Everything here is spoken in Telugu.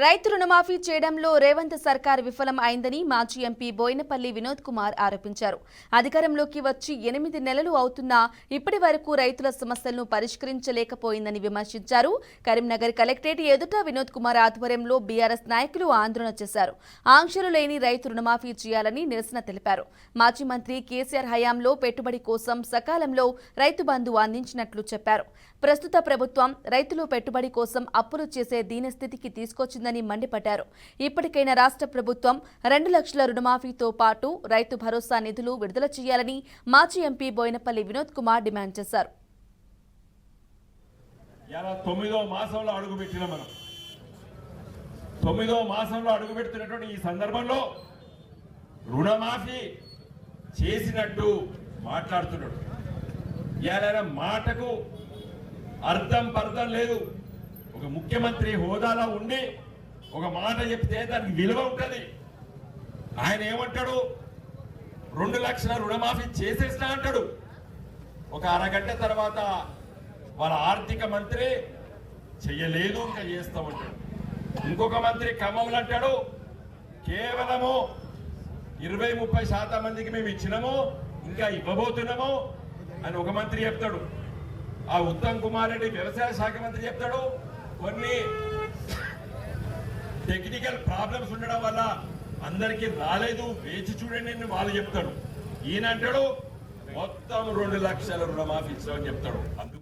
రైతు రుణమాఫీ చేయడంలో రేవంత్ సర్కార్ విఫలం అయిందని మాజీ ఎంపీ బోయినపల్లి వినోద్ కుమార్ ఆరోపించారు. అధికారంలోకి వచ్చి ఎనిమిది నెలలు అవుతున్నా ఇప్పటి వరకు రైతుల సమస్యలను పరిష్కరించలేకపోయిందని విమర్శించారు. కరీంనగర్ కలెక్టరేట్ ఎదుట వినోద్ కుమార్ ఆధ్వర్యంలో బీఆర్ఎస్ నాయకులు ఆందోళన చేశారు. ఆంక్షలు లేని రైతు రుణమాఫీ చేయాలని నిరసన తెలిపారు. మాజీ మంత్రి కేసీఆర్ హయాంలో పెట్టుబడి కోసం సకాలంలో రైతు బంధు అందించినట్లు చెప్పారు. ప్రస్తుత ప్రభుత్వం రైతులు పెట్టుబడి కోసం అప్పులు చేసే దీనస్థితికి చేసిందని మండిపడ్డారు. ఇప్పటికైనా రాష్ట్ర ప్రభుత్వం రెండు లక్షల రుణమాఫీతో పాటు రైతు భరోసా నిధులు విడుదల చేయాలని మాజీ ఎంపీ బోయినపల్లి వినోద్ కుమార్ డిమాండ్ చేశారు. తొమ్మిదో మాసంలో అడుగు మనం. తొమ్మిదో మాసంలో అడుగు ఈ సందర్భంలో రుణమాఫీ చేసినట్టు మాట్లాడుతున్నాడు. ఇవాళ మాటకు అర్థం పర్థం లేదు. ఒక ముఖ్యమంత్రి హోదాలో ఉండి ఒక మాట చెప్తే దానికి విలువ ఉంటుంది. ఆయన ఏమంటాడు? రెండు లక్షల రుణమాఫీ చేసేసిన అంటాడు. ఒక అరగంట తర్వాత వాళ్ళ ఆర్థిక మంత్రి చెయ్యలేదు ఇంకా చేస్తామంటాడు ఇంకొక మంత్రి ఖమ్మంలో అంటాడు కేవలము ఇరవై ముప్పై శాతం మందికి మేము ఇచ్చినాము ఇంకా ఇవ్వబోతున్నాము అని ఒక మంత్రి చెప్తాడు. ఆ ఉత్తమ్ కుమార్ రెడ్డి వ్యవసాయ శాఖ మంత్రి చెప్తాడు కొన్ని టెక్నికల్ ప్రాబ్లమ్స్ ఉండడం వల్ల అందరికీ రాలేదు. వేచి చూడండి అని వాళ్ళు చెప్తాడు ఈయన అంటాడు మొత్తం రెండు లక్షల రుణమాఫీ ఇచ్చామని చెప్తాడు. అందుకు